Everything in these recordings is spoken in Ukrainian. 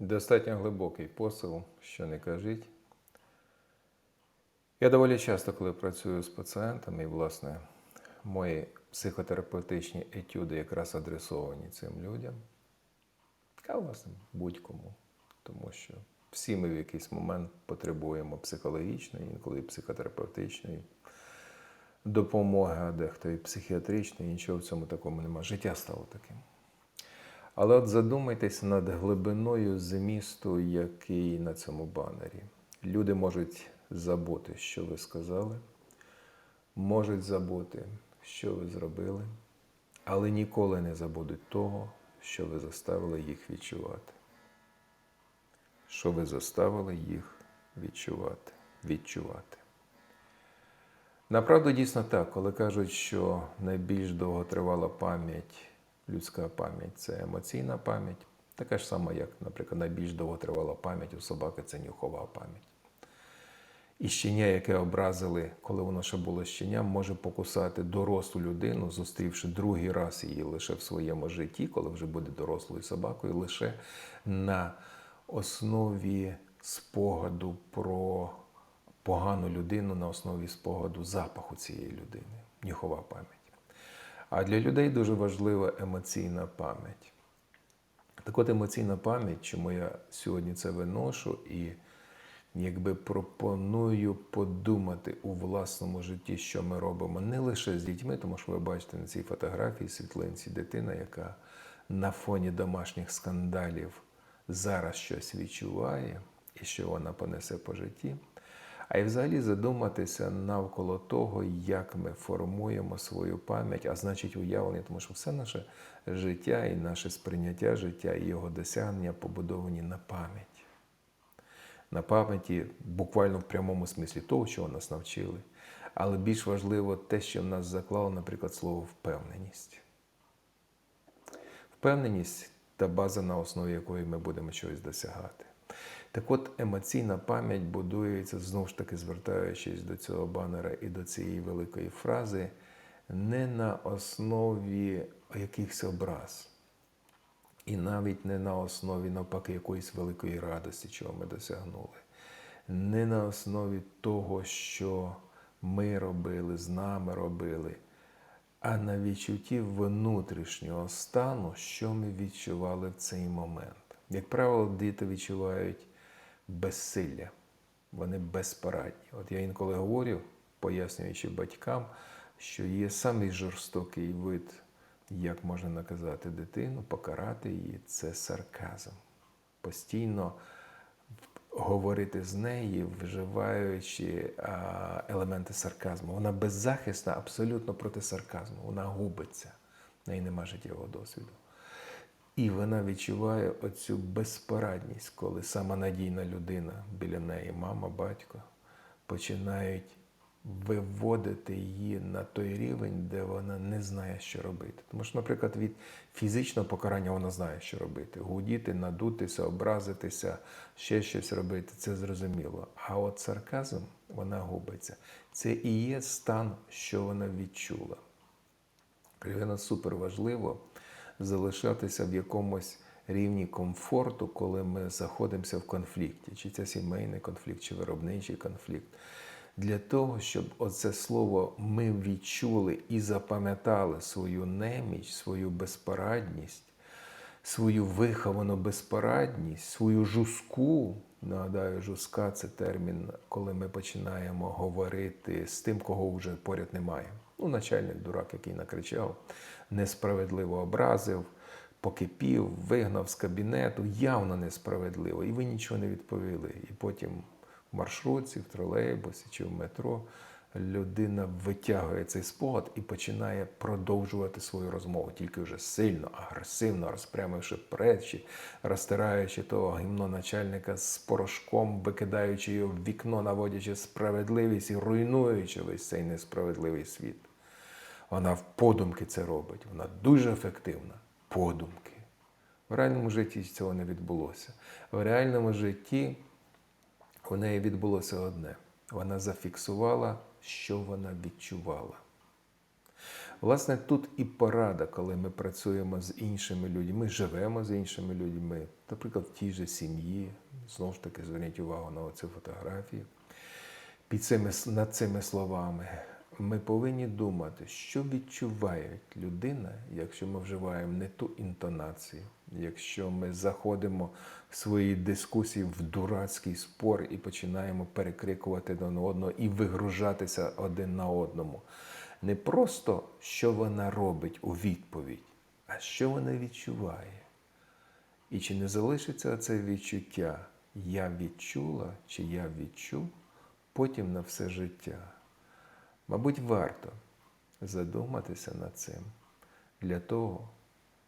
Достатньо глибокий посил, що не кажіть. Я доволі часто, коли працюю з пацієнтами, і, власне, мої психотерапевтичні етюди якраз адресовані цим людям, а власне будь-кому. Тому що всі ми в якийсь момент потребуємо психологічної, інколи психотерапевтичної допомоги, а дехто і психіатричної, нічого в цьому такому немає. Життя стало таким. Але от задумайтесь над глибиною змісту, який на цьому банері. Люди можуть забути, що ви сказали, можуть забути, що ви зробили, але ніколи не забудуть того, що ви заставили їх відчувати. Що ви заставили їх відчувати, відчувати. Направду дійсно так, коли кажуть, що найбільш довготривала пам'ять, людська пам'ять це емоційна пам'ять, така ж сама, як, наприклад, найбільш довготривала пам'ять у собаки це нюхова пам'ять. І щеня, яке образили, коли воно ще було щеням, може покусати дорослу людину, зустрівши другий раз її лише в своєму житті, коли вже буде дорослою собакою, лише на основі спогаду про погану людину, на основі спогаду запаху цієї людини, нюхова пам'ять. А для людей дуже важлива емоційна пам'ять. Так от емоційна пам'ять, чому я сьогодні це виношу і якби пропоную подумати у власному житті, що ми робимо не лише з дітьми, тому що ви бачите на цій фотографії світлинці дитина, яка на фоні домашніх скандалів зараз щось відчуває і що вона понесе по житті. А й взагалі задуматися навколо того, як ми формуємо свою пам'ять, а значить уявлення, тому що все наше життя і наше сприйняття життя і його досягнення побудовані на пам'ять. На пам'яті буквально в прямому смислі того, чого нас навчили. Але більш важливо те, що в нас заклало, наприклад, слово впевненість. Впевненість та база, на основі якої ми будемо щось досягати. Так от емоційна пам'ять будується, знову ж таки, звертаючись до цього банера і до цієї великої фрази, не на основі якихось образ. І навіть не на основі, навпаки, якоїсь великої радості, чого ми досягнули. Не на основі того, що ми робили, з нами робили, а на відчутті внутрішнього стану, що ми відчували в цей момент. Як правило, діти відчувають безсилля, вони безпорадні. От я інколи говорю, пояснюючи батькам, що є самий жорстокий вид, як можна наказати дитину, покарати її це сарказм. Постійно говорити з нею, вживаючи а, елементи сарказму. Вона беззахисна абсолютно проти сарказму. Вона губиться, в неї нема життєвого досвіду. І вона відчуває оцю безпорадність, коли сама надійна людина біля неї, мама, батько, починають виводити її на той рівень, де вона не знає, що робити. Тому що, наприклад, від фізичного покарання вона знає, що робити. Гудіти, надутися, образитися, ще щось робити це зрозуміло. А от сарказм вона губиться. Це і є стан, що вона відчула. Для супер важливо залишатися в якомусь рівні комфорту, коли ми знаходимося в конфлікті, чи це сімейний конфлікт, чи виробничий конфлікт. Для того, щоб оце слово ми відчули і запам'ятали свою неміч, свою безпорадність, свою виховану безпорадність, свою жуску. Нагадаю, жуска це термін, коли ми починаємо говорити з тим, кого вже поряд немає. Ну, начальник дурак, який накричав, несправедливо образив, покипів, вигнав з кабінету, явно несправедливо, і ви нічого не відповіли. І потім в маршрутці, в тролейбусі чи в метро людина витягує цей спогад і починає продовжувати свою розмову, тільки вже сильно, агресивно, розпрямивши плечі, розтираючи того гімно начальника з порошком, викидаючи його в вікно, наводячи справедливість і руйнуючи весь цей несправедливий світ. Вона в подумки це робить. Вона дуже ефективна. Подумки. В реальному житті цього не відбулося. В реальному житті у неї відбулося одне. Вона зафіксувала, що вона відчувала. Власне, тут і порада, коли ми працюємо з іншими людьми, живемо з іншими людьми, наприклад, в тій же сім'ї. Знову ж таки, зверніть увагу на оцю фотографію. Під цими, над цими словами ми повинні думати, що відчуває людина, якщо ми вживаємо не ту інтонацію, якщо ми заходимо в свої дискусії в дурацький спор і починаємо перекрикувати один одного і вигружатися один на одному. Не просто що вона робить у відповідь, а що вона відчуває. І чи не залишиться це відчуття я відчула чи я відчув потім на все життя? Мабуть, варто задуматися над цим для того,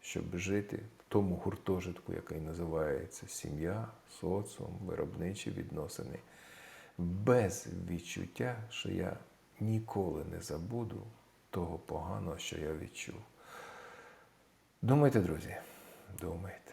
щоб жити в тому гуртожитку, який називається сім'я, соціум, виробничі відносини, без відчуття, що я ніколи не забуду того поганого, що я відчув. Думайте, друзі, думайте.